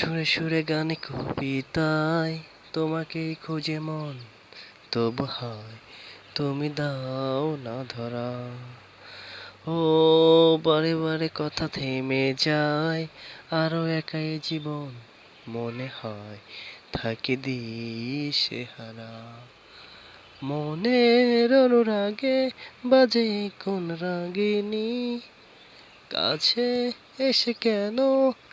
সুরে সুরে গানে কবিতায় তোমাকেই খুঁজে মন তবু হয়, তুমি দাও না ধরা। ও, বারে বারে কথা থেমে যায়, আরও একাই জীবন মনে হয়, থাকি দিশে হারা। মনের অনুরাগে বাজে কোন রাগিনী, কাছে এসে কেন